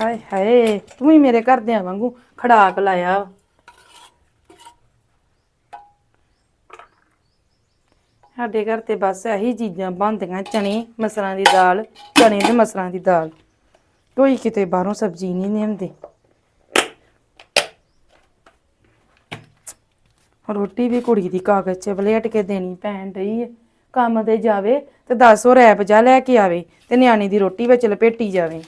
ਹਾਏ ਹਾਏ, ਤੂੰ ਹੀ ਮੇਰੇ ਘਰਦਿਆਂ ਵਾਂਗੂ ਖੜਾਕ ਲਾਇਆ ਵਾ। ਸਾਡੇ ਘਰ ਤੇ ਬਸ ਇਹੀ ਚੀਜ਼ਾਂ ਬਣਦੀਆਂ ਚਣੇ ਮਸਰਾਂ ਦੀ ਦਾਲ ਚਣੇ ਤੇ ਮਸਰਾਂ ਦੀ ਦਾਲ। ਕੋਈ ਕਿਤੇ ਬਾਹਰੋਂ ਸਬਜ਼ੀ ਨਹੀਂ ਲਿਆਉਂਦੇ ਰੋਟੀ ਵੀ ਕੁੜੀ ਦੀ ਕਾਗਜ਼ 'ਚ ਵਲੇਟ ਕੇ ਦੇਣੀ ਪੈਣ ਰਹੀ ਹੈ ਕੰਮ ਤੇ ਜਾਵੇ ਤੇ 10 ਰੈਪ ਜਾ ਲੈ ਕੇ ਆਵੇ ਤੇ ਨਿਆਣੇ ਦੀ ਰੋਟੀ ਵਿੱਚ ਲਪੇਟੀ ਜਾਵੇ।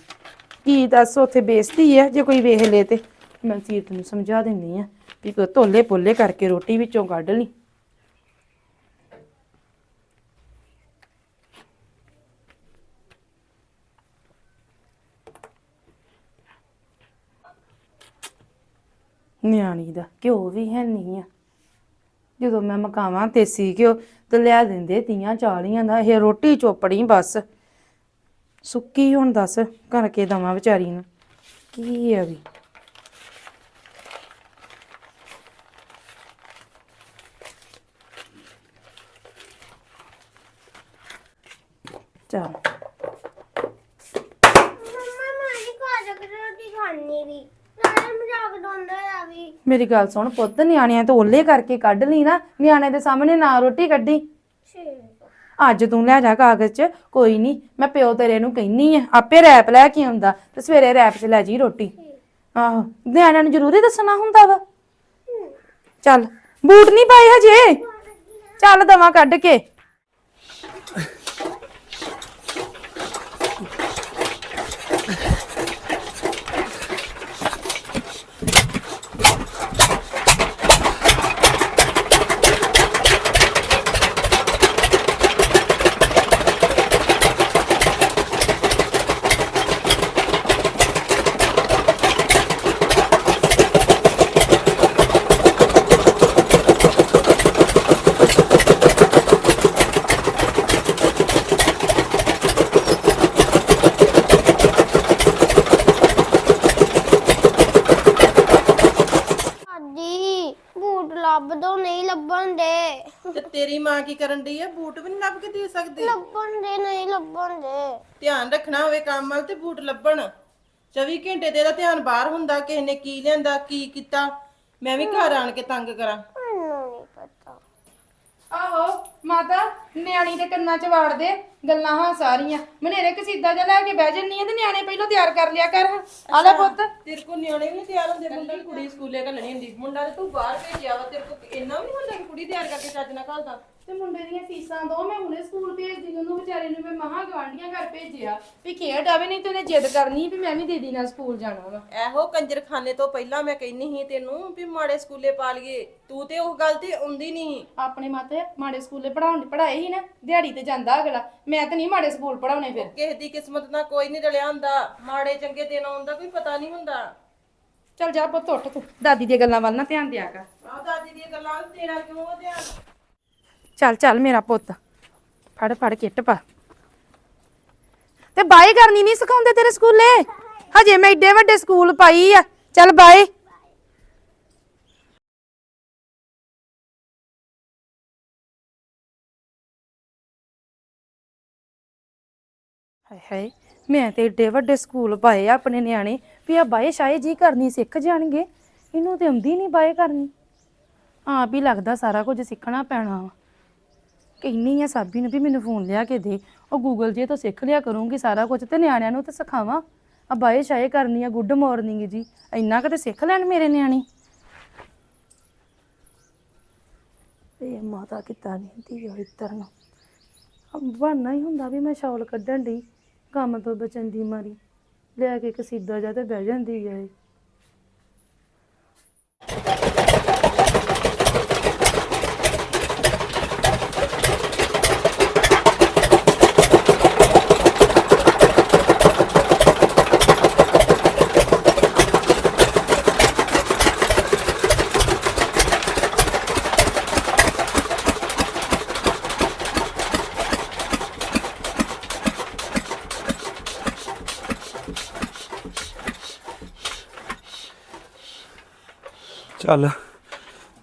ਕੀ ਦੱਸ ਉੱਥੇ ਬੇਇੱਜ਼ਤੀ ਹੈ ਜੇ ਕੋਈ ਵੇਖ ਲੇ ਤੇ। ਮੈਂ ਸੀਰਤ ਨੂੰ ਸਮਝਾ ਦਿੰਦੀ ਆ ਵੀ ਕੋ ਧੋਲੇ ਪੋਲੇ ਕਰਕੇ ਰੋਟੀ ਵਿੱਚੋਂ ਕੱਢ ਲਈ। ਨਿਆਣੀ ਦਾ ਘਿਓ ਵੀ ਹੈ ਨਹੀਂ ਆ। ਜਦੋਂ ਮੈਂ ਮਕਾਵਾਂ, ਦੇਸੀ ਘਿਓ ਤੇ ਲਿਆ ਦਿੰਦੇ ਤੀਆਂ ਚਾਲੀਆਂ ਦਾ, ਇਹ ਰੋਟੀ ਚੋਪੜੀ ਬਸ। ਸੁੱਕੀ ਹੁਣ ਦੱਸ ਕਰਕੇ ਦਵਾਂ ਵਿਚਾਰੀ ਨੂੰ। ਕੀ ਆ ਵੀ? ਚਲ। ਮੰਮਾ ਮੈਂ ਨਹੀਂ ਖਾ ਸਕਦੀ ਰੋਟੀ ਖਾਣੀ ਵੀ। ਸਾਰੇ ਮਜ਼ਾਕ ਡੋਂਦਾ ਆ ਵੀ। ਮੇਰੀ ਗੱਲ ਸੁਣ ਪੁੱਤ ਨਿਆਣਿਆਂ ਤੋਂ ਓਲੇ ਕਰਕੇ ਕੱਢ ਲਈ ਨਾ। ਨਿਆਣੇ ਦੇ ਸਾਹਮਣੇ ਨਾ ਰੋਟੀ ਕੱਢੀ। ਅੱਜ ਤੂੰ ਲੈ ਜਾ ਕਾਗਜ਼ 'ਚ, ਕੋਈ ਨਹੀਂ ਮੈਂ ਪਿਓ ਤੇਰੇ ਨੂੰ ਕਹਿਨੀ ਆ, ਆਪੇ ਰੈਪ ਲੈ ਕੇ ਆਉਂਦਾ, ਤੇ ਸਵੇਰੇ ਰੈਪ 'ਚ ਲੈ ਜੀ ਰੋਟੀ। ਆਹੋ, ਨਿਆਣਿਆਂ ਨੂੰ ਜ਼ਰੂਰੀ ਦੱਸਣਾ ਹੁੰਦਾ ਵਾ। ਚੱਲ, ਬੂਟ ਨਹੀਂ ਪਾਏ ਹਜੇ? ਚੱਲ ਦਵਾ ਕੱਢ ਕੇ ਦਾਦੀ ਬੂਟ ਲੱਭ ਦੋ ਨਹੀਂ ਲੱਭਣ ਦੇ ਤੇ ਤੇਰੀ ਮਾਂ ਕੀ ਕਰਨ ਡਈ ਆ? ਬੂਟ ਵੀ ਨਹੀਂ ਲੱਭ ਕੇ ਦੇ ਸਕਦੀ? ਲੱਭਣ ਦੇ ਨਹੀਂ ਲੱਭਣ ਦੇ। ਧਿਆਨ ਰੱਖਣਾ ਹੋਵੇ ਕੰਮ ਵੱਲ ਤੇ ਬੂਟ ਲੱਭਣ। 24 ਘੰਟੇ ਤੇਰਾ ਧਿਆਨ ਬਾਹਰ ਹੁੰਦਾ ਕਿਸੇ ਨੇ ਕੀ ਲਿਆਂਦਾ ਕੀ ਕੀਤਾ? ਮੈਂ ਵੀ ਘਰ ਆਣ ਕੇ ਤੰਗ ਕਰਾਂ। ਮੈਨੂੰ ਨਹੀਂ ਪਤਾ। ਆਹੋ ਮਾਤਾ ਨਿਆਣੀ ਦੇ ਕੰਨਾਂ 'ਚ ਵਾੜ ਦੇ ਗੱਲਾਂ ਹਾਂ ਸਾਰੀਆਂ। ਮਨੇਰੇ ਕਸੀਦਾ ਜਿਹਾ ਲੈ ਕੇ ਬਹਿ ਜੰਨੀ ਆ ਤੇ ਨਿਆਣੇ ਪਹਿਲਾਂ ਤਿਆਰ ਕਰ ਲਿਆ ਕਰ। ਆ ਲੈ ਪੁੱਤ। ਤੇਰੇ ਕੋ ਨਿਆਣੇ ਵੀ ਨੀ ਤਿਆਰ ਹੁੰਦੇ ਮੁੰਡਾ ਵੀ ਕੁੜੀ ਸਕੂਲੇ ਘੱਲਣੀ ਹੁੰਦੀ। ਮੁੰਡਾ ਤੇ ਤੂੰ ਬਾਹਰ ਭੇਜਿਆ ਵਾ ਤੇਰੇ ਕੋ ਇੰਨਾ ਵੀ ਕੁੜੀ ਤਿਆਰ ਕਰਕੇ ਚੱਜ ਨਾਲ ਘੱਲਦਾ। ਤੇ ਮੁੰਡੇ ਦੀਆਂ ਫੀਸਾਂ ਦੋ ਮੈਂ ਹੁਣੇ ਸਕੂਲ ਭੇਜਦੀ ਉਹਨੂੰ ਵਿਚਾਰੇ ਨੂੰ ਮੈਂ ਮਹਾ ਗਵਾਂਢੀਆਂ ਘਰ ਭੇਜਿਆ। ਵੀ ਖੇਡ ਆਵੇ ਨਹੀਂ ਤੇ ਉਹਨੇ ਜਿੱਦ ਕਰਨੀ ਵੀ ਮੈਂ ਵੀ ਦੀਦੀ ਨਾਲ ਸਕੂਲ ਜਾਣਾ ਵਾ। ਇਹੋ ਕੰਜਰਖਾਨੇ ਤੋਂ ਪਹਿਲਾਂ ਮੈਂ ਕਹਿੰਨੀ ਸੀ ਤੈਨੂੰ ਵੀ ਮਾੜੇ ਸਕੂਲੇ ਪਾ ਲਈਏ। ਤੂੰ ਤੇ ਉਸ ਗੱਲ ਤੇ ਆਉਂਦੀ ਨਹੀਂ। ਆਪਣੇ ਮਾਤੇ ਮਾੜੇ ਸਕੂਲੇ ਪੜਾਉਣ ਪੜਾਏ ਹੀ ਨਾ ਦਿਹਾੜੀ ਤੇ ਜਾਂਦਾ ਅਗਲਾ। ਮੈਂ ਤਾਂ ਨਹੀਂ ਮਾੜੇ ਸਕੂਲ ਪੜਾਉਣੇ ਫਿਰ। ਕਿਸੇ ਦੀ ਕਿਸਮਤ ਨਾਲ ਕੋਈ ਨਹੀਂ ਰਲਿਆ ਹੁੰਦਾ। ਮਾੜੇ ਚੰਗੇ ਦਿਨ ਆਉਂਦਾ ਕੋਈ ਪਤਾ ਨਹੀਂ ਹੁੰਦਾ। ਚੱਲ ਜਾ ਪੁੱਤ ਉੱਠ ਤੂੰ। ਦਾਦੀ ਦੀਆਂ ਗੱਲਾਂ ਵੱਲ ਨਾ ਧਿਆਨ ਦਿਆ ਕਰ। ਆਹ ਦਾਦੀ ਤੇਰਾ ਕਿਉਂ ਧਿਆਨ? ਚੱਲ ਚੱਲ ਮੇਰਾ ਪੁੱਤ। ਫੜ ਫੜ ਕਿੱਟ ਪਾ। ਤੇ ਬਾਏ ਕਰਨੀ ਨਹੀਂ ਸਿਖਾਉਂਦੇ ਤੇਰੇ ਸਕੂਲੇ? ਹਜੇ ਮੈਂ ਏਡੇ ਵੱਡੇ ਸਕੂਲ ਪਾਈ ਆ। ਚੱਲ ਬਾਏ। ਹਾਏ ਹਾਏ, ਮੈਂ ਤੇ ਏਡੇ ਵੱਡੇ ਸਕੂਲ ਪਾਏ ਆ ਆਪਣੇ ਨਿਆਣੇ। ਵੀ ਆ ਬਾਏ ਸ਼ਾਏ ਜੀ ਕਰਨੀ ਸਿੱਖ ਜਾਣਗੇ। ਇਹਨੂੰ ਤੇ ਆਉਂਦੀ ਨਹੀਂ ਬਾਏ ਕਰਨੀ। ਆਪ ਹੀ ਲੱਗਦਾ ਸਾਰਾ ਕੁਝ ਸਿੱਖਣਾ ਪੈਣਾ ਵਾ। ਕਹਿੰਨੀ ਆ ਸਾਬੀ ਨੂੰ ਵੀ ਮੈਨੂੰ ਫੋਨ ਲਿਆ ਕੇ ਦੇ। ਉਹ ਗੂਗਲ ਜੇ ਤੋਂ ਸਿੱਖ ਲਿਆ ਕਰੂੰਗੀ ਸਾਰਾ ਕੁਝ ਤੇ ਨਿਆਣਿਆਂ ਨੂੰ ਤਾਂ ਸਿਖਾਵਾਂ। ਆ ਬਾਏ ਸ਼ਾਏ ਕਰਨੀ ਆ ਗੁੱਡ ਮਾਰਨਿੰਗ ਜੀ। ਇੰਨਾ ਕੁ ਤੇ ਸਿੱਖ ਲੈਣ ਮੇਰੇ ਨਿਆਣੇ। ਇਹ ਮਾਤਾ ਕਿਤਾ ਨਹੀਂ ਦੀ ਉਹ ਇੱਧਰ ਨੂੰ। ਬਹਾਨਾ ਹੀ ਹੁੰਦਾ ਵੀ ਮੈਂ ਸ਼ੌਲ ਕੱਢਣ ਦੀ ਕੰਮ ਤੋਂ ਬਚਣ ਦੀ ਮਾਰੀ। ਲੈ ਕੇ ਕਸੀਦਾ ਜਾ ਤੇ ਬਹਿ ਜਾਂਦੀ ਹੈ ਚੱਲ,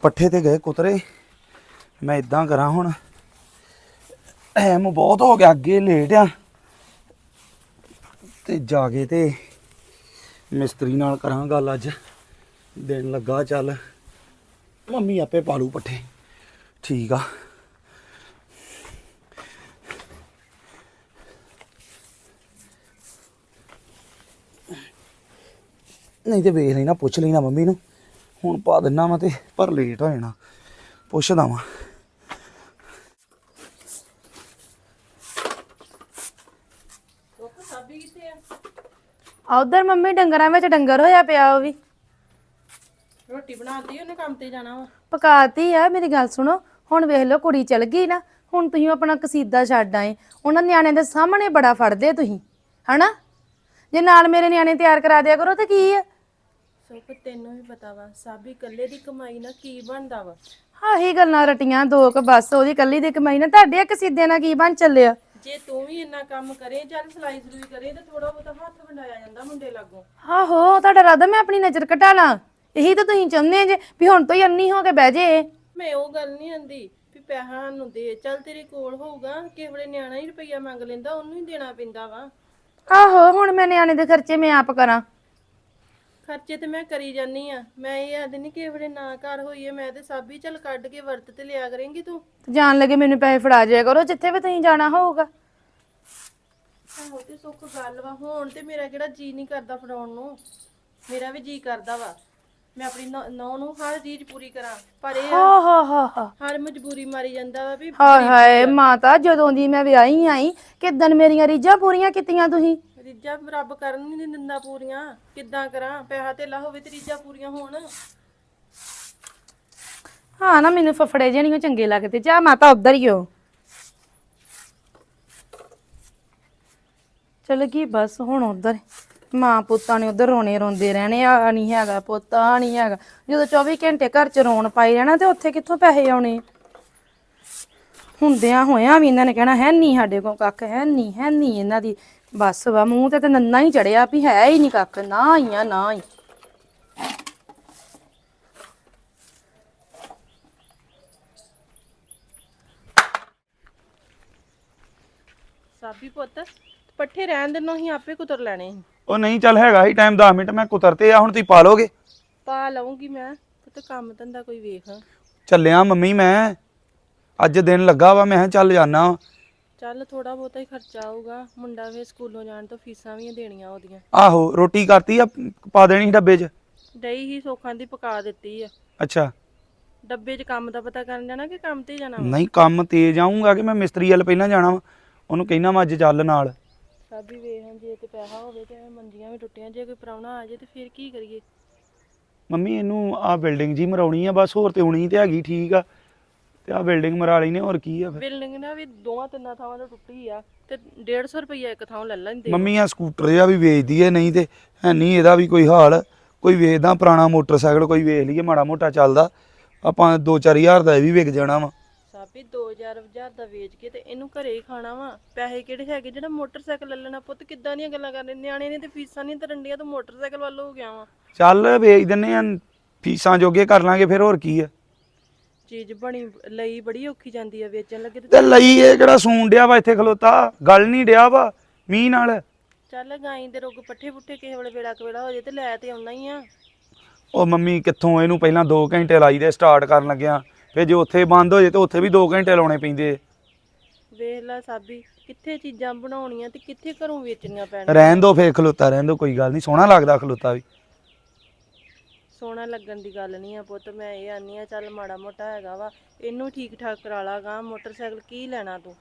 ਪੱਠੇ ਤੇ ਗਏ ਕੁਤਰੇ। ਮੈਂ ਇਦਾਂ ਕਰਾਂ ਹੁਣ। ਐਮ ਬਹੁਤ ਹੋ ਗਿਆ, ਅੱਗੇ ਲੇਟ ਆ। ਤੇ ਜਾ ਕੇ ਤੇ ਮਿਸਤਰੀ ਨਾਲ ਕਰਾਂ ਗੱਲ ਅੱਜ। ਦਿਨ ਲੱਗਾ ਚੱਲ। ਮੰਮੀ ਆਪੇ ਪਾਲੂ ਪੱਠੇ। ਠੀਕ ਆ। ਨਹੀਂ ਤੇ ਵੇਖ ਲੈਣਾ, ਪੁੱਛ ਲੈਣਾ ਮੰਮੀ ਨੂੰ। ਹੁਣ ਪਾ ਦਿੰਨਾ ਮੈਂ ਤੇ ਪਰ ਲੇਟ ਹੋ ਜਾਣਾ। ਪੁੱਛਦਾ ਵਾਂ। ਆ ਉਧਰ ਮੰਮੀ ਡੰਗਰਾਂ ਵਿੱਚ ਡੰਗਰ ਹੋਇਆ ਪਿਆ ਉਹ ਵੀ। ਰੋਟੀ ਬਣਾਤੀ ਉਹਨੇ ਕੰਮ ਤੇ ਜਾਣਾ ਵਾ। ਪਕਾਤੀ ਆ ਮੇਰੀ ਗੱਲ ਸੁਣੋ। ਹੁਣ ਵੇਖ ਲਓ ਕੁੜੀ ਚਲ ਗਈ ਨਾ ਹੁਣ ਤੁਸੀਂ ਆਪਣਾ ਕਸੀਦਾ ਛੱਡ ਆਏ। ਉਹਨਾਂ ਨਿਆਣਿਆਂ ਦੇ ਸਾਹਮਣੇ ਬੜਾ ਫੜਦੇ ਤੁਸੀਂ ਹਨਾ? ਜੇ ਨਾਲ ਮੇਰੇ ਨਿਆਣੇ ਤਿਆਰ ਕਰਾ ਦਿਆ ਕਰੋ ਤੇ ਕੀ ਆ? ਸੁੱਖ ਤੈਨੂੰ ਵੀ ਪਤਾ ਵਾ ਸਾਬੀ ਇਕੱਲੇ ਦੀ ਕਮਾਈ ਨਾਲ ਕੀ ਬਣਦਾ ਵਾ? ਆਹੀ ਗੱਲਾਂ ਰਟੀਆਂ ਦੋ ਕ ਬਸ ਉਹਦੀ ਕੱਲੀ ਦੀ ਕਮਾਈ ਨਾ ਤੁਹਾਡੇ ਇੱਕ ਸਿੱਧੇ ਨਾਲ ਕੀ ਬਣ ਚੱਲਿਆ? ਜੇ ਤੂੰ ਵੀ ਇੰਨਾ ਕੰਮ ਕਰੇ ਚੱਲ ਸਲਾਈ ਸਲੂਈ ਕਰੇ ਤੇ ਥੋੜਾ ਬਹੁਤਾ ਹੱਥ ਵੰਡਾਇਆ ਜਾਂਦਾ ਮੁੰਡੇ ਲਾਗੋਂ। ਆਹੋ ਤੁਹਾਡਾ ਰਾਦਾ ਮੈਂ ਆਪਣੀ ਨਜ਼ਰ ਘਟਾ ਲਾਂ। ਇਹੀ ਤਾਂ ਤੁਸੀਂ ਚਾਹੁੰਦੇ ਜੇ ਵੀ ਹੁਣ ਤੋਂ ਹੀ ਅੰਨੀ ਹੋ ਕੇ ਬਹਿ ਜੇ। ਮੈਂ ਉਹ ਗੱਲ ਨਹੀਂ ਆਂਦੀ ਵੀ ਪੈਸਾ ਨੂੰ ਦੇ ਚੱਲ ਤੇਰੇ ਕੋਲ ਹੋਊਗਾ ਕਿਸੇ ਵੇਲੇ ਨਿਆਣਾ ਹੀ ਰੁਪਈਆ ਮੰਗ ਲੈਂਦਾ ਉਹਨੂੰ ਹੀ ਦੇਣਾ ਪੈਂਦਾ ਵਾ। ਆਹੋ ਹੁਣ ਮੈਂ ਨਿਆਣੇ ਦੇ ਖਰਚੇ ਮੈਂ ਆਪ ਕਰਾਂ। ਖਰਚੇ ਤੇ ਮੈਂ ਕਰੀ ਜਾਨੀ ਆ। ਮੈਂ ਇਹ ਆਦ ਨਹੀਂ ਕਿਸੇ ਵੇਲੇ ਨਾ ਘਰ ਹੋਈਏ ਮੈਂ ਤੇ ਸਾਬੀ ਚੱਲ ਕੱਢ ਕੇ ਵਰਤ ਤੇ ਲਿਆ ਕਰੇਂਗੀ ਤੂੰ। ਜਾਣ ਲੱਗੇ ਮੈਨੂੰ ਪੈਸੇ ਫੜਾ ਜਾਇਆ ਕਰੋ ਜਿੱਥੇ ਵੀ ਤੁਸੀਂ ਜਾਣਾ ਹੋਊਗਾ। ਆਹੋ ਤੇ ਸੁੱਖ ਗੱਲ ਵਾ ਹੁਣ ਤੇ ਮੇਰਾ ਕਿਹੜਾ ਜੀ ਨਹੀਂ ਕਰਦਾ ਫੜਾਉਣ ਨੂੰ। ਮੇਰਾ ਵੀ ਜੀ ਕਰਦਾ ਵਾ। ਮੈਂ ਆਪਣੀ ਨੌ ਨੂੰ ਹਰ ਚੀਜ਼ ਪੂਰੀ ਕਰਾਂ ਪਰ ਇਹ ਆ, ਹਾ ਹਾ ਹਾ ਹਾ। ਹਰ ਮਜਬੂਰੀ ਮਾਰੀ ਜਾਂਦਾ ਵਾ ਵੀ ਹਾਏ ਹਾਏ ਮਾਤਾ ਜਦੋਂ ਦੀ ਮੈਂ ਵਿਆਹੀ ਆਈ ਕਿਦਨ ਮੇਰੀਆਂ ਰੀਝਾਂ ਪੂਰੀਆਂ ਕੀਤੀਆਂ ਤੁਸੀਂ? ਰੀਜਾ ਰੱਬ ਕਰਨ ਨਹੀਂ ਦਿੰਦਾ ਪੂਰੀਆਂ। ਕਿੱਦਾਂ ਕਰਾਂ? ਪੈਸਾ ਧੇਲਾ ਹੋਵੇ ਤੇ ਰੀਜਾ ਪੂਰੀਆਂ ਹੋਣ। ਹਾਂ ਨਾ, ਮੈਨੂੰ ਫਫੜੇ ਜਿਹੇ ਨਹੀਂ ਚੰਗੇ ਲੱਗਦੇ। ਜਾ ਮਾਤਾ ਉਧਰ ਹੀ ਹੋ ਚਲ ਗਈ ਬਸ, ਹੁਣ ਉਧਰ। ਮਾਂ ਪੁੱਤਾਂ ਨੇ ਉਧਰ ਰੋਣੇ ਰੋਂਦੇ ਰਹਿਣੇ, ਆ ਨਹੀਂ ਹੈਗਾ ਪੁੱਤ, ਆ ਨਹੀਂ ਹੈਗਾ। ਜਦੋਂ 24 ਘੰਟੇ ਘਰ ਚ ਰੋਣ ਪਾਈ ਰਹਿਣਾ ਤੇ ਉੱਥੇ ਕਿੱਥੋਂ ਪੈਸੇ ਆਉਣੇ? ਹੁੰਦਿਆਂ ਹੋਇਆਂ ਵੀ ਇਹਨਾਂ ਨੇ ਕਹਿਣਾ ਹੈ ਨਹੀਂ ਸਾਡੇ ਕੋਲ ਕੱਖ ਹੈ ਨਹੀਂ ਹੈ ਨਹੀਂ ਇਹਨਾਂ ਦੀ। ਬਸ ਵਾ ਮੂੰਹ ਤੇ ਤੇ ਨੰਨਾ ਹੀ ਚੜਿਆ ਵੀ ਹੈ ਹੀ ਨਹੀਂ ਕੱਖ ਨਾ ਹੀ ਆ ਨਾ ਹੀ। ਸਾਬੀ ਪੁੱਤ ਪੱਠੇ ਰਹਿਣ ਦੇ ਨੂੰ ਹੀ ਆਪੇ ਕੁਤਰ ਲੈਣੇ ਸੀ। ਉਹ ਨਹੀਂ ਚੱਲ ਹੈਗਾ ਹੀ ਟਾਈਮ 10 ਮਿੰਟ ਮੈਂ ਕੁਤਰਤੇ ਆ ਹੁਣ ਤੁਸੀਂ ਪਾ ਲੋਗੇ ਪਾ ਲਵਾਂਗੀ ਮੈਂ ਪੁੱਤ ਕੰਮ ਧੰਦਾ ਕੋਈ ਵੇਖ। ਚੱਲਿਆ ਮੰਮੀ ਮੈਂ। ਅੱਜ ਦਿਨ ਲੱਗਾ ਵਾ ਮੈਂ ਕਿਹਾ ਚੱਲ ਜਾਣਾ ਚੱਲ ਥੋੜਾ ਬਹੁਤਾ ਹੀ ਖਰਚਾ ਆਊਗਾ। ਮੁੰਡਾ ਵੇ ਸਕੂਲੋਂ ਜਾਣ ਤੋਂ ਫੀਸਾਂ ਵੀ ਦੇਣੀਆਂ ਉਹਦੀਆਂ। ਆਹੋ ਰੋਟੀ ਕਰਤੀ ਆ ਪਾ ਦੇਣੀ ਸੀ ਡੱਬੇ 'ਚ? ਡਈ ਹੀ ਸੋਖਾਂ ਦੀ ਪਕਾ ਦਿੱਤੀ ਆ। ਅੱਛਾ। ਡੱਬੇ 'ਚ ਕੰਮ ਦਾ ਪਤਾ ਕਰਨ ਜਾਣਾ ਕਿ ਕੰਮ ਤੇ ਜਾਣਾ ਵਾ? ਨਹੀਂ ਕੰਮ ਤੇ ਜਾਊਂਗਾ ਕਿ ਮੈਂ ਮਿਸਤਰੀ ਵੱਲ ਪਹਿਲਾਂ ਜਾਣਾ ਵਾ। ਉਹਨੂੰ ਕਹਿਣਾ ਮੈਂ ਅੱਜ ਚੱਲ ਨਾਲ। ਸਾਬੀ ਵੇਖ ਜੇ ਤੇ ਪੈਸਾ ਹੋਵੇ ਤੇ ਮੰਜੀਆਂ ਵੀ ਟੁੱਟੀਆਂ ਜੇ ਕੋਈ ਪ੍ਰਾਹੁਣਾ ਆ ਜੇ ਤੇ ਫਿਰ ਕੀ ਕਰੀਏ? ਮੰਮੀ ਇਹਨੂੰ ਆ ਬਿਲਡਿੰਗ ਜੀ ਮਰਾਉਣੀ ਆ ਬਸ ਹੋਰ ਤੇ ਹੋਣੀ ਤੇ ਹੈਗੀ ਠੀਕ ਆ। ਤੇ ਆ ਬਿਲਡਿੰਗ ਮਰਾ ਲਈ ਨੇ ਹੋਰ ਕੀ ਆ ਫਿਰ? ਬਿਲਡਿੰਗ ਨਾ ਵੀ ਦੋਵਾਂ ਤਿੰਨਾਂ ਥਾਵਾਂ ਤੋਂ ਟੁੱਟੀ ਆ ਤੇ 150 ਰੁਪਈਆ ਇੱਕ ਥਾਂ ਲੈ ਲੈਂਦੇ ਮੰਮੀ ਆ ਸਕੂਟਰ ਜਿਹਾ ਵੀ ਵੇਚਦੀ ਐ ਨਹੀਂ ਤੇ ਹੈ ਨਹੀਂ ਇਹਦਾ ਵੀ ਕੋਈ ਹਾਲ। ਕੋਈ ਵੇਚਦਾ ਪੁਰਾਣਾ ਮੋਟਰਸਾਈਕਲ ਕੋਈ ਵੇਚ ਲਈਏ ਮਾੜਾ ਮੋਟਾ ਚੱਲਦਾ। ਆਪਾਂ 2-4000 ਦਾ ਇਹ ਵੀ ਵਿਕ ਜਾਣਾ ਵਾ। ਸਾਬੀ 2000 ਹਜ਼ਾਰ ਦਾ ਵੇਚ ਕੇ ਤੇ ਇਹਨੂੰ ਘਰੇ ਹੀ ਖਾਣਾ ਵਾ। ਪੈਸੇ ਕਿਹੜੇ ਹੈਗੇ? ਜਿਹੜਾ ਮੋਟਰਸਾਈਕਲ ਲੈ ਲੈਣਾ ਪੁੱਤ ਕਿੱਦਾਂ ਦੀਆਂ ਗੱਲਾਂ ਕਰਦੇ? ਨਿਆਣੇ ਨੇ ਤੇ ਫੀਸਾਂ ਨਹੀਂ ਤਰੰਡੀਆਂ ਤਾਂ ਮੋਟਰਸਾਈਕਲ ਵੱਲ ਹੋ ਗਿਆ ਵਾ। ਚੱਲ ਵੇਚ ਦਿੰਨੇ ਆ ਫੀਸਾਂ ਜੋਗੇ ਕਰ ਲਾਂਗੇ ਫਿਰ ਹੋਰ ਕੀ ਆ। ਚੀਜ਼ ਬਣੀ ਲਈ ਬੜੀ ਔਖੀ ਜਾਂਦੀ ਆ ਵੇਚਣ ਲੱਗੇ ਤੇ ਤੇ ਲਈ ਇਹ ਕਿਹੜਾ ਸੂਣ ਡਿਆ ਵਾ ਇੱਥੇ ਖਲੋਤਾ? ਗੱਲ ਨਹੀਂ ਡਿਆ ਵਾ ਮੀਂਹ ਨਾਲ। ਚੱਲ ਗਾਈ ਦੇ ਰੋਗ ਪੱਠੇ ਪੁੱਠੇ ਕਿਸੇ ਵੇਲੇ ਵੇੜਾ ਕਵੇੜਾ ਹੋ ਜੇ ਤੇ ਲੈ ਤੇ ਆਉਣਾ ਹੀ ਆ। ਉਹ ਮੰਮੀ ਕਿੱਥੋਂ ਇਹਨੂੰ ਪਹਿਲਾਂ 2 ਘੰਟੇ ਲਾਈ ਦੇ ਸਟਾਰਟ ਕਰਨ ਲੱਗਿਆ। ਫਿਰ ਜੇ ਉੱਥੇ ਬੰਦ ਹੋ ਜੇ ਤੇ ਉੱਥੇ ਵੀ 2 ਘੰਟੇ ਲਾਉਣੇ ਪੈਂਦੇ। ਵੇਖ ਲੈ ਸਾਬੀ ਕਿੱਥੇ ਚੀਜ਼ਾਂ ਬਣਾਉਣੀਆਂ ਤੇ ਕਿੱਥੇ ਘਰੋਂ ਵੇਚਣੀਆਂ ਪੈਣੀਆਂ ਰਹਿਣ ਦੋ ਫੇਰ ਖਲੋਤਾ ਰਹਿਣ ਦੋ ਕੋਈ ਗੱਲ ਨਹੀਂ ਸੋਹਣਾ ਲੱਗਦਾ ਖਲੋਤਾ ਵੀ। ਸੋਹਣਾ ਲੱਗਣ ਦੀ ਗੱਲ ਨਹੀਂ ਆ ਪੁੱਤ ਮੈਂ ਇਹ ਆਨੀ ਆ ਚੱਲ ਮਾੜਾ ਮੋਟਾ ਹੈਗਾ ਵਾ ਇਹਨੂੰ ਠੀਕ ਠਾਕ ਕਰਾ ਲਾ ਗਾ ਮੋਟਰਸਾਈਕਲ ਕੀ ਲੈਣਾ ਤੂੰ?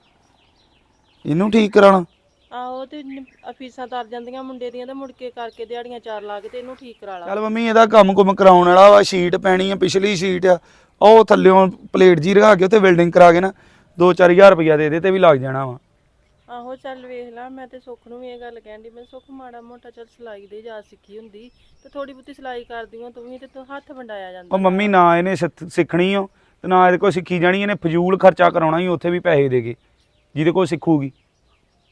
ਇਹਨੂੰ ਠੀਕ ਕਰਾਉਣਾ? ਆਹੋ ਤੇ ਨ- ਅਫੀਸਾਂ ਤਰ ਜਾਂਦੀਆਂ ਮੁੰਡੇ ਦੀਆਂ ਤੇ ਮੁੜ ਕੇ ਕਰਕੇ ਦਿਹਾੜੀਆਂ ਚਾਰ ਲਾ ਕੇ ਤੇ ਇਹਨੂੰ ਠੀਕ ਕਰਾ ਲਾ। ਚੱਲ ਮੰਮੀ ਇਹਦਾ ਕੰਮ ਕੁਮ ਕਰਾਉਣ ਵਾਲਾ ਵਾ ਸ਼ੀਟ ਪੈਣੀ ਆ ਪਿਛਲੀ ਸ਼ੀਟ ਆ ਉਹ ਥੱਲਿਓਂ ਪਲੇਟ ਜੀ ਰਗਾ ਕੇ ਉੱਤੇ ਵੈਲਡਿੰਗ ਕਰਾ ਕੇ ਨਾ 2-4000 ਰੁਪਇਆ ਦੇ ਦੇ ਤੇ ਵੀ ਲੱਗ ਜਾਣਾ ਵਾ। ਆਹੋ ਚੱਲ ਵੇਖ ਲੈ ਮੈਂ ਤੇ ਸੁੱਖ ਨੂੰ ਵੀ ਇਹ ਗੱਲ ਕਹਿੰਦੀ ਮੈਂ ਸੁੱਖ ਮਾੜਾ ਮੋਟਾ ਚੱਲ ਸਿਲਾਈ ਦੇ ਜਾ ਸਿੱਖੀ ਹੁੰਦੀ ਤੇ ਥੋੜੀ ਬਹੁਤੀ ਸਿਲਾਈ ਕਰਦੀ ਹਾਂ ਤੂੰ ਵੀ ਤੇ ਤੂੰ ਹੱਥ ਵੰਡਾਇਆ ਜਾਂਦਾ। ਉਹ ਮੰਮੀ ਨਾ ਇਹਨੇ ਸਿੱਖ- ਸਿੱਖਣੀ ਓ ਤੇ ਨਾ ਇਹਦੇ ਕੋਲ ਸਿੱਖੀ ਜਾਣੀ ਇਹਨੇ ਫਜ਼ੂਲ ਖਰਚਾ ਕਰਾਉਣਾ ਹੀ ਉੱਥੇ ਵੀ ਪੈਸੇ ਦੇ ਕੇ ਜਿਹਦੇ ਕੋਲ ਸਿੱਖੂਗੀ।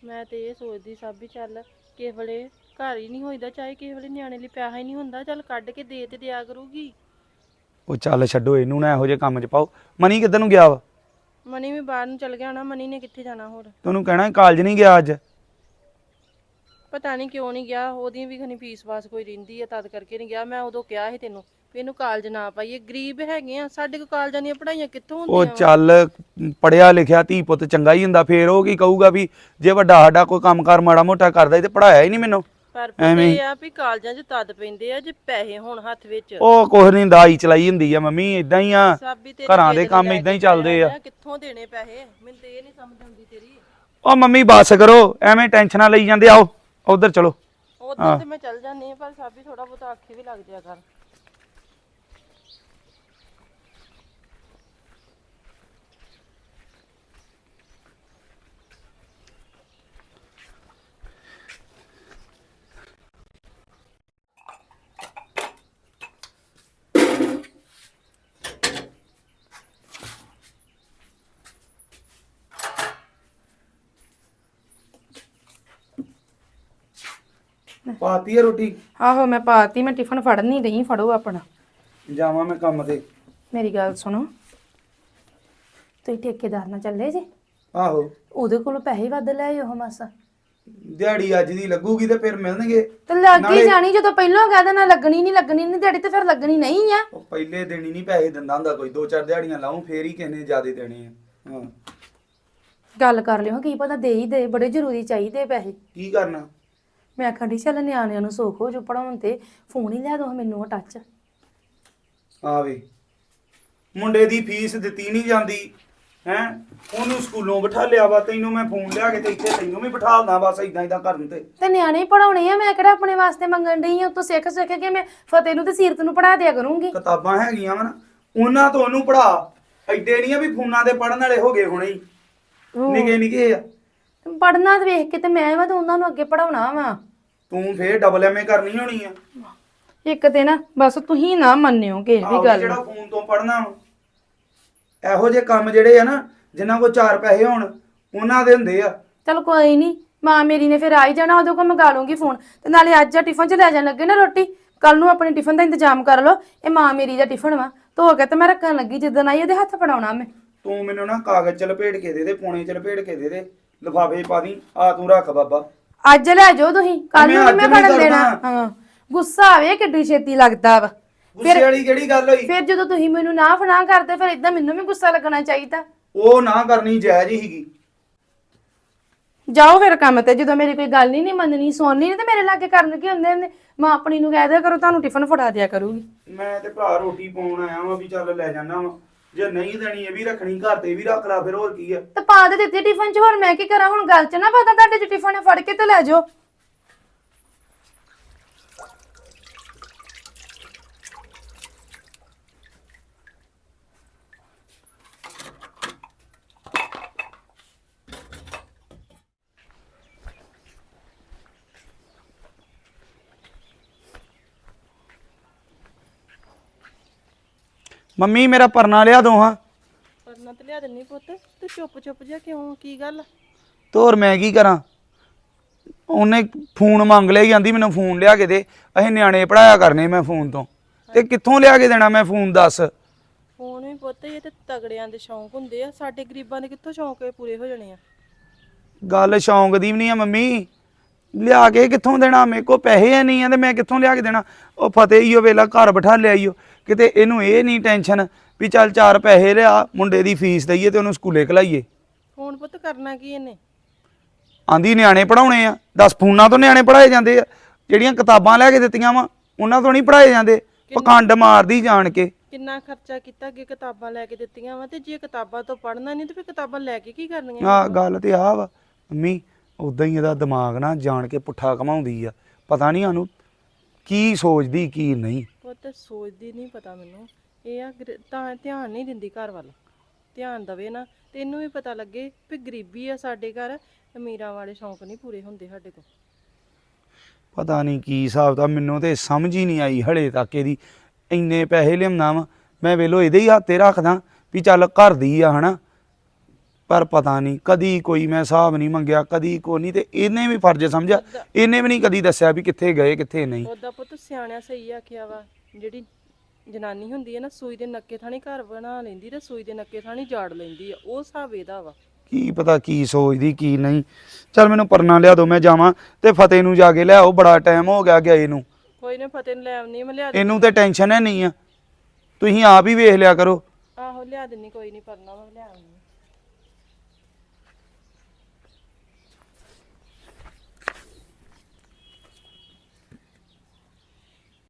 ਮੈਂ ਤੇ ਇਹ ਸੋਚਦੀ ਸਾਂ ਵੀ ਚੱਲ ਕਿਸੇ ਵੇਲੇ ਘਰ ਹੀ ਨਹੀਂ ਹੋਈਦਾ ਚਾਹੇ ਕਿਸੇ ਵੇਲੇ ਨਿਆਣੇ ਲਈ ਪੈਸਾ ਹੀ ਨਹੀਂ ਹੁੰਦਾ ਚੱਲ ਕੱਢ ਕੇ ਦੇ ਤੇ ਦਿਆ ਕਰੂਗੀ। ਉਹ ਚੱਲ ਛੱਡੋ ਇਹਨੂੰ ਨਾ ਇਹੋ ਜਿਹੇ ਕੰਮ 'ਚ ਪਾਓ। ਮਨੀ ਕਿੱਧਰ ਨੂੰ ਗਿਆ ਵਾ? ਮਨੀ ਵੀ ਬਾਹਰ ਨੂੰ ਚਲ ਗਿਆ ਹੋਣਾ ਮਨੀ ਨੇ ਕਿੱਥੇ ਜਾਣਾ ਹੋਰ? ਤੈਨੂੰ ਕਹਿਣਾ ਕਾਲਜ ਨਹੀਂ ਗਿਆ ਅੱਜ। ਪਤਾ ਨਹੀਂ ਕਿਉਂ ਨਹੀਂ ਗਿਆ ਉਹਦੀ ਵੀ ਖਣੀ ਫੀਸ ਵਾਸ ਕੋਈ ਰਹਿੰਦੀ ਆ ਤਦ ਕਰਕੇ ਨਹੀਂ ਗਿਆ। ਮੈਂ ਉਦੋਂ ਕਿਹਾ ਸੀ ਤੈਨੂੰ ਵੀ ਇਹਨੂੰ ਕਾਲਜ ਨਾ ਪਾਈਏ। ਗਰੀਬ ਹੈਗੇ ਆ ਸਾਡੇ ਕੋ ਕਾਲਜਾਂ ਦੀਆਂ ਪੜ੍ਹਾਈਆਂ ਕਿੱਥੋਂ ਉਹ ਹੁੰਦੀਆਂ ਚੱਲ ਪੜਿਆ ਲਿਖਿਆ ਧੀ ਪੁੱਤ ਚੰਗਾ ਹੀ ਹੁੰਦਾ। ਫੇਰ ਉਹ ਕੀ ਕਹੂਗਾ ਵੀ ਜੇ ਵੱਡਾ ਸਾਡਾ ਕੋਈ ਕੰਮਕਾਰ ਮਾੜਾ ਮੋਟਾ ਕਰਦਾ ਸੀ ਤੇ ਪੜਾਇਆ ਹੀ ਨਹੀਂ ਮੈਨੂੰ। ਪਰ ਪਤਾ ਇਹ ਆ ਵੀ ਕਾਲਜਾਂ 'ਚ ਤਦ ਪੈਂਦੇ ਆ ਜੇ ਪੈਸੇ ਹੋਣ ਹੱਥ ਵਿੱਚ। ਉਹ ਕੁਛ ਨਹੀਂ ਦਾਈ ਚਲਾਈ ਹੁੰਦੀ ਆ ਮੰਮੀ ਇਦਾਂ ਹੀ ਆ। ਸਾਬੀ ਤੇਰੀ ਘਰਾਂ ਦੇ ਕੰਮ ਇਦਾਂ ਹੀ ਚੱਲਦੇ ਆ। ਕਿੱਥੋਂ ਦੇਣੇ ਪੈਸੇ? ਮੈਨੂੰ ਤੇ ਇਹ ਨਹੀਂ ਸਮਝ ਆਉਂਦੀ ਤੇਰੀ। ਉਹ ਮੰਮੀ ਬਸ ਕਰੋ ਐਵੇਂ ਟੈਨਸ਼ਨਾਂ ਲਈ ਜਾਂਦੇ ਆਓ ਉਧਰ ਚਲੋ। ਉਦੋਂ ਤੇ ਮੈਂ ਚੱਲ ਜਾਂਦੀ ਆ ਪਰ ਸਾਬੀ ਥੋੜਾ ਬਹੁਤਾ ਆਖੇ ਵੀ ਲੱਗ ਜਾਇਆ ਕਰ। ਪਾਤੀ ਆ ਰੋਟੀ? ਆਹੋ ਮੈਂ ਪਾਤੀ ਮੈਂ ਟਿਫਨ ਫੜਨ ਨਹੀਂ ਰਹੀ ਫੜੋ ਆਪਣਾ। ਜਾਵਾਂ ਮੈਂ ਕੰਮ ਤੇ। ਮੇਰੀ ਗੱਲ ਸੁਣੋ। ਤੁਸੀਂ ਠੇਕੇਦਾਰ ਨਾਲ ਚੱਲੇ ਜੀ? ਆਹੋ। ਉਹਦੇ ਕੋਲੋਂ ਪੈਸੇ ਵੱਧ ਲੈ ਉਹ ਮਾਸਾ। ਦਿਹਾੜੀ ਅੱਜ ਦੀ ਲੱਗੂਗੀ ਤੇ ਫਿਰ ਮਿਲਣਗੇ। ਤੇ ਲੱਗ ਹੀ ਜਾਣੀ ਜਦੋਂ ਪਹਿਲਾਂ ਕਹਿ ਦੇਣਾ ਲੱਗਣੀ ਨਹੀਂ ਲੱਗਣੀ ਨਹੀਂ ਦਿਹਾੜੀ ਤੇ ਫਿਰ ਲੱਗਣੀ ਨਹੀਂ ਆ। ਉਹ ਪਹਿਲੇ ਦਿਨ ਹੀ ਨਹੀਂ ਪੈਸੇ ਦਿੰਦਾ ਹੁੰਦਾ ਕੋਈ। ਦੋ ਚਾਰ ਦਿਹਾੜੀਆਂ ਲਾਉਂ ਫੇਰ ਹੀ ਕਿਹਨੇ ਜ਼ਿਆਦੇ ਦੇਣੇ ਆ। ਹਾਂ। ਗੱਲ ਕਰ ਲਿਓ ਕੀ ਪਤਾ ਦੇ ਹੀ ਦੇ ਬੜੇ ਜ਼ਰੂਰੀ ਚਾਹੀਦੇ ਪੈਸੇ। ਕੀ ਕਰਨਾ? ਮੈਂ ਆਖਣ ਡਈ ਚੱਲ ਨਿਆਣਿਆਂ ਨੂੰ ਸੁੱਖ ਹੋ ਜੋ ਪੜਾਉਣ ਤੇ ਫੋਨ ਹੀ ਲਿਆ ਦੋ ਮੈਨੂੰ ਉਹ ਟੱਚ ਆਵੇ ਮੁੰਡੇ ਦੀ ਫੀਸ ਦਿੱਤੀ ਨਹੀਂ ਜਾਂਦੀ ਹੈ? ਉਹਨੂੰ ਸਕੂਲੋਂ ਬਿਠਾ ਲਿਆ ਵਾ ਤੈਨੂੰ ਮੈਂ ਫੋਨ ਲਿਆ ਕੇ ਤੇ ਇੱਥੇ ਤੈਨੂੰ ਵੀ ਬਿਠਾਲਦਾ ਬਸ ਇਦਾਂ ਇਦਾਂ ਕਰਨ ਤੇ। ਤੇ ਨਿਆਣੇ ਹੀ ਪੜਾਉਣੇ ਆ ਮੈਂ ਕਿਹੜਾ ਆਪਣੇ ਵਾਸਤੇ ਮੰਗਣ ਡਈ ਆ ਉਤੋਂ ਸਿੱਖ ਸਿੱਖ ਕੇ ਮੈਂ ਫਤਿਹ ਨੂੰ ਤੇ ਸੀਰਤ ਨੂੰ ਪੜਾ ਦਿਆ ਕਰੂੰਗੀ। ਕਿਤਾਬਾਂ ਹੈਗੀਆਂ ਵਾ ਨਾ ਉਹਨਾਂ ਤੋਂ ਉਹਨੂੰ ਪੜਾ ਐਡੇ ਨਹੀਂ ਆ ਵੀ ਫੋਨਾਂ ਤੇ ਪੜਨ ਵਾਲੇ ਹੋ ਗਏ ਹੁਣੇ ਹੀ। ਨਿਗੇ ਨਿਗੇ ਆ। ਪੜਨਾ ਤੇ ਵੇਖ ਕੇ ਤੇ ਮੈਂ ਵਾ ਤੇ ਉਹਨਾਂ ਨੂੰ ਅੱਗੇ ਪੜਾਉਣਾ ਵਾ। ਤੂੰ ਫੇਰ ਡਬਲ ਐਮਏ ਕਰਨੀ ਹੋਣੀ ਆ। ਇੱਕ ਤੇ ਨਾ ਬਸ ਤੁਸੀਂ ਨਾ ਮੰਨਿਓ ਕਿ ਇਹ ਆਹੋ ਵੀ ਗੱਲ ਜਿਹੜਾ ਫੋਨ ਤੋਂ ਪੜਨਾ ਇਹੋ ਜਿਹੇ ਕੰਮ ਜਿਹੜੇ ਆ ਨਾ ਜਿਨ੍ਹਾਂ ਕੋਲ ਚਾਰ ਪੈਸੇ ਹੋਣ ਉਹਨਾਂ ਦੇ ਹੁੰਦੇ ਆ। ਚਲ ਕੋਈ ਨਹੀਂ ਮਾਂ ਮੇਰੀ ਨੇ ਫਿਰ ਆ ਹੀ ਜਾਣਾ ਉਹਦੇ ਕੋਲ ਮੰਗਾ ਲੂੰਗੀ ਫੋਨ ਤੇ ਨਾਲੇ ਅੱਜ ਆ ਟਿਫਨ ਚ ਲੈ ਜਾਣ ਲੱਗੇ ਨਾ ਰੋਟੀ। ਕੱਲ ਨੂੰ ਆਪਣੇ ਟਿਫਨ ਦਾ ਇੰਤਜ਼ਾਮ ਕਰ ਲਓ। ਇਹ ਮਾਂ ਮੇਰੀ ਦਾ ਟਿਫਨ ਵਾ। ਧੋ ਕੇ ਤੇ ਮੈਂ ਰੱਖਣ ਲੱਗੀ ਜਿੱਦਣ ਆਈ ਉਹਦੇ ਹੱਥ ਫੜਾਉਣਾ ਮੈਂ। ਤੂੰ ਮੈਨੂੰ ਨਾ ਕਾਗਜ਼ ਚ ਲਪੇਟ ਕੇ ਦੇ ਦੇ ਪੌਣੇ ਚ ਲਪੇਟ ਕੇ ਦੇ ਦੇ। ਲਿਫਾਫੇ ਪਾ ਦੀ ਆ ਤੂੰ ਰੱਖ ਬਾਬਾ। ਅੱਜ ਲੈ ਜਾਓ ਤੁਸੀਂ ਕੱਲ ਨੂੰ ਮੈਂ ਨੀ ਅੱਜ ਮੈਂ ਨੀ ਫੜਨ ਦੇਣਾ। ਕਰਨਾ। ਹਾਂ। ਗੁੱਸਾ ਆਵੇ ਕਿੱਡੀ ਛੇਤੀ ਲੱਗਦਾ ਵਾ। ਗੁੱਸੇ ਵਾਲੀ ਕਿਹੜੀ ਗੱਲ ਹੋਈ? ਫਿਰ ਜਦੋਂ ਤੁਸੀਂ ਮੈਨੂੰ ਨਾ ਫਨਾ ਕਰਦੇ ਫਿਰ ਇਦਾਂ ਮੈਨੂੰ ਵੀ ਗੁੱਸਾ ਲੱਗਣਾ ਚਾਹੀਦਾ। ਉਹ ਨਾ ਕਰਨੀ ਜਾਇਜ਼ ਹੀ ਸੀਗੀ। ਜਾਓ ਫਿਰ ਕੰਮ ਤੇ ਜਦੋਂ ਮੇਰੀ ਕੋਈ ਗੱਲ ਨਹੀਂ ਨਹੀਂ ਮੰਨਣੀ ਸੁਣਨੀ ਨਹੀਂ ਤੇ ਮੇਰੇ ਲਾਗੇ ਕਰਨ ਕੀ ਹੁੰਦੇ ਹੁੰਦੇ ਮਾਂ ਆਪਣੀ ਨੂੰ ਕਹਿ ਦਿਆ ਕਰੋ ਤੁਹਾਨੂੰ ਟਿਫਨ ਫੜਾ ਦਿਆ ਕਰੂਗੀ। ਮੈਂ ਤੇ ਭਰਾ ਰੋਟੀ ਪਾਉਣ ਆਇਆ ਵਾਂ ਵੀ ਚੱਲ ਲੈ ਜਾਣਾ ਵਾ। ਜੇ ਨਹੀਂ ਦੇਣੀ ਇਹ ਵੀ ਰੱਖਣੀ, ਘਰ ਤੇ ਵੀ ਰੱਖ ਲਾ, ਫਿਰ ਹੋਰ ਕੀ ਆ? ਤੇ ਪਾ ਦੇ ਦਿੱਤੀ ਟਿਫਨ ਚ, ਹੋਰ ਮੈਂ ਕੀ ਕਰਾਂ? ਹੁਣ ਗੱਲ ਚ ਨਾ ਪਤਾ ਤੁਹਾਡੇ ਚ ਟਿਫਨ ਫੜ ਕੇ ਤੇ ਲੈ ਜਾਓ। ਮੰਮੀ ਮੇਰਾ ਪਰਨਾ ਲਿਆ ਦੋ ਹਾਂ। ਪਰਨਾ ਤੇ ਲਿਆ ਦਿੰਨੀ ਪੁੱਤ। ਤੂੰ ਚੁੱਪ ਚੁੱਪ ਜਿਹਾ ਕਿਉਂ ਕੀ ਗੱਲ? ਤੋਰ ਮੈਂ ਕੀ ਕਰਾਂ? ਉਹਨੇ ਫੋਨ ਮੰਗ ਲਿਆ ਜਾਂਦੀ ਮੈਨੂੰ ਫੋਨ ਲਿਆ ਕੇ ਦੇ। ਅਸੀਂ ਨਿਆਣੇ ਪੜਾਇਆ ਕਰਨੇ ਮੈਂ ਫੋਨ ਤੋਂ। ਤੇ ਕਿੱਥੋਂ ਲਿਆ ਕੇ ਦੇਣਾ ਮੈਂ ਫੋਨ ਦੱਸ? ਫੋਨ ਵੀ ਪੁੱਤ ਇਹ ਤੇ ਤਗੜਿਆਂ ਦੇ ਸ਼ੌਂਕ ਹੁੰਦੇ ਆ। ਸਾਡੇ ਗਰੀਬਾਂ ਦੇ ਕਿੱਥੋਂ ਸ਼ੌਂਕ ਇਹ ਪੂਰੇ ਹੋ ਜਾਣੇ ਆ? ਗੱਲ ਸ਼ੌਂਕ ਦੀ ਵੀ ਨਹੀਂ ਆ ਮੰਮੀ। ਲਿਆ ਕੇ ਕਿੱਥੋਂ ਦੇਣਾ? ਮੇਰੇ ਕੋ ਪੈਸੇ ਹੈ ਨਹੀਂ ਆ ਤੇ ਮੈਂ ਕਿੱਥੋਂ ਲਿਆ ਕੇ ਦੇਣਾ? ਉਹ ਫਤਿਹ ਹੀ ਉਹ ਵੇਲਾ ਘਰ ਬਿਠਾ ਲਿਆਈਓ ਕਿਤੇ ਇਹਨੂੰ ਇਹ ਨਹੀਂ ਟੈਨਸ਼ਨ ਵੀ ਚੱਲ ਚਾਰ ਪੈਸੇ ਲਿਆ ਮੁੰਡੇ ਦੀ ਫੀਸ ਦਈਏ ਤੇ ਉਹਨੂੰ ਸਕੂਲੇ ਘਲਾਈਏ ਫੋਨ ਪੁੱਤ ਕਰਨਾ ਕੀ ਇਹਨੇ? ਆਂਦੀ ਨਿਆਣੇ ਪੜਾਉਣੇ ਆ 10 ਫੋਨਾਂ ਤੋਂ ਨਿਆਣੇ ਪੜਾਏ ਜਾਂਦੇ ਆ ਜਿਹੜੀਆਂ ਕਿਤਾਬਾਂ ਲੈ ਕੇ ਦਿੱਤੀਆਂ ਵਾ ਉਹਨਾਂ ਤੋਂ ਨਹੀਂ ਪੜਾਏ ਜਾਂਦੇ ਪਖੰਡ ਮਾਰਦੀ ਜਾਣ ਕੇ। ਕਿੰਨਾ ਖਰਚਾ ਕੀਤਾ ਅੱਗੇ ਕਿਤਾਬਾਂ ਲੈ ਕੇ ਦਿੱਤੀਆਂ ਵਾ ਤੇ ਜੇ ਕਿਤਾਬਾਂ ਤੋਂ ਪੜ੍ਹਨਾ ਨਹੀਂ ਤੇ ਫਿਰ ਕਿਤਾਬਾਂ ਲੈ ਕੇ ਕੀ ਕਰਨੀਆਂ ਆ ਗੱਲ ਤੇ ਆ ਵਾ ਮੰਮੀ ਉਦਾਂ ਹੀ ਇਹਦਾ ਦਿਮਾਗ ਨਾ ਜਾਣ ਕੇ ਪੁੱਠਾ ਕਮਾਉਂਦੀ ਆ ਪਤਾ ਨਹੀਂ ਸਾਨੂੰ ਕੀ ਸੋਚਦੀ ਕੀ ਨਹੀਂ। ਪੁੱਤ ਸੋਚਦੀ ਨਹੀਂ ਪਤਾ ਮੈਨੂੰ। ਇਹ ਆ ਗਰ- ਤਾਂ ਧਿਆਨ ਨਹੀਂ ਦਿੰਦੀ ਘਰ ਵੱਲ। ਧਿਆਨ ਦਵੇ ਨਾ ਤੈਨੂੰ ਵੀ ਪਤਾ ਲੱਗੇ ਵੀ ਗਰੀਬੀ ਆ ਸਾਡੇ ਘਰ। ਅਮੀਰਾਂ ਵਾਲੇ ਸ਼ੌਂਕ ਨਹੀਂ ਪੂਰੇ ਹੁੰਦੇ ਸਾਡੇ ਕੋਲ। ਪਤਾ ਨਹੀਂ ਕੀ ਹਿਸਾਬ ਦਾ ਮੈਨੂੰ ਤੇ ਸਮਝ ਹੀ ਨਹੀਂ ਆਈ ਹਲੇ ਤੱਕ ਇਹਦੀ। ਇੰਨੇ ਪੈਸੇ ਲਿਆਉਣਾ ਵਾ ਮੈਂ ਵੇਲੋ ਇਹਦੇ ਹੀ ਹੱਥੇ ਰੱਖਦਾ ਵੀ ਚੱਲ ਘਰ ਦੀ ਆ ਹਨਾ। ਪਰ ਪਤਾ ਨਹੀਂ ਕਦੀ ਕੋਈ ਮੈਂ ਹਿਸਾਬ ਨਹੀਂ ਮੰਗਿਆ ਕਦੀ ਕੋ ਨਹੀਂ ਤੇ ਇਹਨੇ ਵੀ ਫਰਜ਼ ਸਮਝਿਆ। ਇਹਨੇ ਵੀ ਨਹੀਂ ਕਦੀ ਦੱਸਿਆ ਵੀ ਕਿੱਥੇ ਗਏ ਕਿੱਥੇ ਨਹੀਂ। ਉਹਦਾ ਪੁੱਤ ਸਿਆਣਿਆ ਸਹੀ ਆਖਿਆ ਵਾ। ਜਿਹੜੀ ਜਨਾਨੀ ਹੁੰਦੀ ਹੈ ਨਾ ਸੂਈ ਦੇ ਨੱਕੇ ਥਾਣੀ ਘਰ ਬਣਾ ਲੈਂਦੀ ਤੇ ਸੂਈ ਦੇ ਨੱਕੇ ਥਾਣੀ ਜਾੜ ਲੈਂਦੀ ਆ ਉਹ ਹਿਸਾਬ ਇਹਦਾ ਵਾ। ਕੀ ਪਤਾ ਕੀ ਸੋਚਦੀ ਕੀ ਨਹੀਂ। ਚੱਲ ਮੈਨੂੰ ਪਰਨਾ ਲਿਆ ਦੋ ਮੈਂ ਜਾਵਾਂ ਤੇ ਫਤਿਹ ਨੂੰ ਜਾ ਕੇ ਲਿਆਓ ਬੜਾ ਟਾਈਮ ਹੋ ਗਿਆ ਗਏ ਨੂੰ ਕੋਈ ਨਾ ਫਤਿਹ ਨੂੰ ਲੈ ਆਉਣੀ ਮੈਂ ਲਿਆ ਇਹਨੂੰ ਤੇ ਟੈਨਸ਼ਨ ਹੈ ਨਹੀਂ ਆ। ਤੁਸੀਂ ਆਪ ਹੀ ਵੇਖ ਲਿਆ ਕਰੋ। ਆਹੋ ਲਿਆ ਦਿੰਨੀ ਕੋਈ ਨਹੀਂ ਪਰਨਾ ਮੈਂ ਲਿਆ ਆਉਣੀ